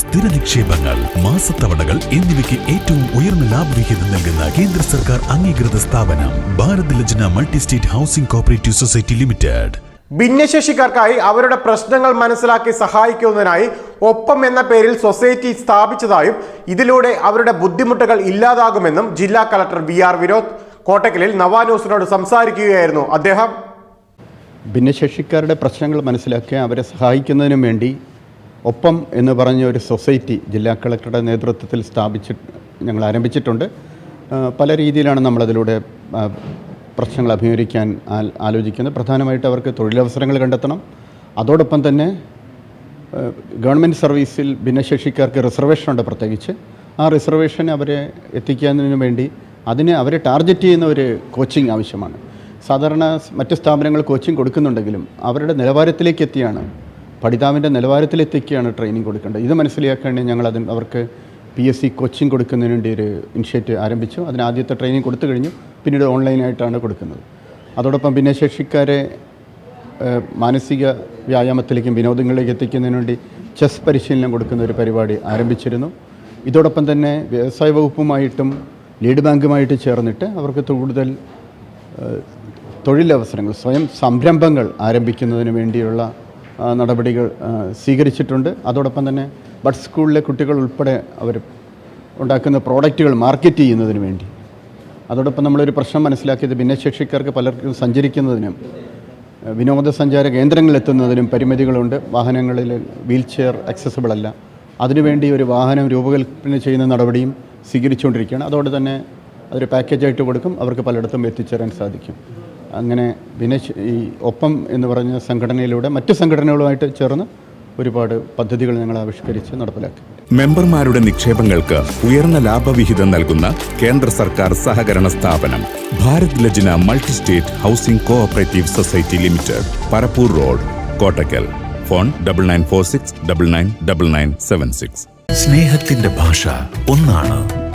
സ്ഥിര നിക്ഷേപങ്ങൾ മാസത്തവണകൾ എന്നിവയ്ക്ക് ഏറ്റവും ഉയർന്ന ലാഭവിഹിതം നൽകുന്ന കേന്ദ്ര സർക്കാർ അംഗീകൃത സ്ഥാപനം Bharat Lajna multi state housing cooperative society limited. ഭിന്നശേഷിക്കാർക്കായി അവരുടെ പ്രശ്നങ്ങൾ മനസ്സിലാക്കി സഹായിക്കുന്നതിനായി ഒപ്പം എന്ന പേരിൽ സൊസൈറ്റി സ്ഥാപിച്ചതായും ഇതിലൂടെ അവരുടെ ബുദ്ധിമുട്ടുകൾ ഇല്ലാതാകുമെന്നും ജില്ലാ കളക്ടർ വി ആർ വിനോദ് കോട്ടക്കലിൽ നവാന്യൂസിനോട് സംസാരിക്കുകയായിരുന്നു അദ്ദേഹം. ഭിന്നശേഷിക്കാരുടെ പ്രശ്നങ്ങൾ മനസ്സിലാക്കി അവരെ സഹായിക്കുന്നതിനും വേണ്ടി ഒപ്പം എന്ന് പറഞ്ഞ ഒരു സൊസൈറ്റി ജില്ലാ കളക്ടറുടെ നേതൃത്വത്തിൽ സ്ഥാപിച്ച് ഞങ്ങൾ ആരംഭിച്ചിട്ടുണ്ട്. പല രീതിയിലാണ് നമ്മളതിലൂടെ പ്രശ്നങ്ങൾ അഭിമുഖീകരിക്കാൻ ആലോചിക്കുന്നത്. പ്രധാനമായിട്ട് അവർക്ക് തൊഴിലവസരങ്ങൾ കണ്ടെത്തണം. അതോടൊപ്പം തന്നെ ഗവൺമെന്റ് സർവീസിൽ ഭിന്നശേഷിക്കാർക്ക് റിസർവേഷൻ ഉണ്ട് പ്രത്യേകിച്ച്. ആ റിസർവേഷൻ അവരെ എത്തിക്കുന്നതിന് വേണ്ടി അതിനെ അവരെ ടാർഗറ്റ് ചെയ്യുന്ന ഒരു കോച്ചിങ് ആവശ്യമാണ്. സാധാരണ മറ്റ് സ്ഥാപനങ്ങൾ കോച്ചിങ് കൊടുക്കുന്നുണ്ടെങ്കിലും അവരുടെ നിലവാരത്തിലേക്ക് എത്തിയാണ് പഠിതാവിന്റെ നിലവാരത്തിലെത്തിക്കുകയാണ് ട്രെയിനിങ് കൊടുക്കേണ്ടത്. ഇത് മനസ്സിലാക്കാൻ ഞങ്ങൾ അതിന് അവർക്ക് പി എസ് സി കോച്ചിങ് കൊടുക്കുന്നതിന് വേണ്ടി ഒരു ഇനിഷ്യേറ്റീവ് ആരംഭിച്ചു. അതിന് ആദ്യത്തെ ട്രെയിനിങ് കൊടുത്തു കഴിഞ്ഞു. പിന്നീട് ഓൺലൈനായിട്ടാണ് കൊടുക്കുന്നത്. അതോടൊപ്പം ഭിന്നശേഷിക്കാരെ മാനസിക വ്യായാമത്തിലേക്കും വിനോദങ്ങളിലേക്ക് എത്തിക്കുന്നതിന് വേണ്ടി ചെസ് പരിശീലനം കൊടുക്കുന്ന ഒരു പരിപാടി ആരംഭിച്ചിരുന്നു. ഇതോടൊപ്പം തന്നെ വ്യവസായ വകുപ്പുമായിട്ടും ലീഡ് ബാങ്കുമായിട്ട് ചേർന്നിട്ട് അവർക്ക് കൂടുതൽ തൊഴിലവസരങ്ങൾ സ്വയം സംരംഭങ്ങൾ ആരംഭിക്കുന്നതിന് വേണ്ടിയുള്ള നടപടികൾ സ്വീകരിച്ചിട്ടുണ്ട്. അതോടൊപ്പം തന്നെ ബഡ് സ്കൂളിലെ കുട്ടികൾ ഉൾപ്പെടെ അവർ ഉണ്ടാക്കുന്ന പ്രോഡക്റ്റുകൾ മാർക്കറ്റ് ചെയ്യുന്നതിന് വേണ്ടി. അതോടൊപ്പം നമ്മളൊരു പ്രശ്നം മനസ്സിലാക്കിയത് ഭിന്നശേഷിക്കാർക്ക് പലർക്കും സഞ്ചരിക്കുന്നതിനും വിനോദസഞ്ചാര കേന്ദ്രങ്ങളിലെത്തുന്നതിനും പരിമിതികളുണ്ട്. വാഹനങ്ങളിൽ വീൽ ചെയർ അക്സസിബിൾ അല്ല. അതിനുവേണ്ടി ഒരു വാഹനം രൂപകൽപ്പന ചെയ്യുന്ന നടപടിയും സ്വീകരിച്ചുകൊണ്ടിരിക്കുകയാണ്. അതോടെ തന്നെ അതൊരു പാക്കേജായിട്ട് കൊടുക്കും. അവർക്ക് പലയിടത്തും എത്തിച്ചേരാൻ സാധിക്കും. അങ്ങനെ പിന്നെ ഈ ഒപ്പം എന്ന് പറഞ്ഞ സംഘടനയിലൂടെ മറ്റ് സംഘടനകളുമായിട്ട് ചേർന്ന് ഒരുപാട് പദ്ധതികൾ ഞങ്ങൾ ആവിഷ്കരിച്ച് നടപ്പിലാക്കി. മെമ്പർമാരുടെ നിക്ഷേപങ്ങൾക്ക് ഉയർന്ന ലാഭവിഹിതം നൽകുന്ന കേന്ദ്ര സർക്കാർ സഹകരണ സ്ഥാപനം Bharat Lajna multi state housing cooperative society limited Parappur road Kottakkal phone double nine four six double nine double nine seven six സ്നേഹത്തിന്റെ ഭാഷ ഒന്നാണ്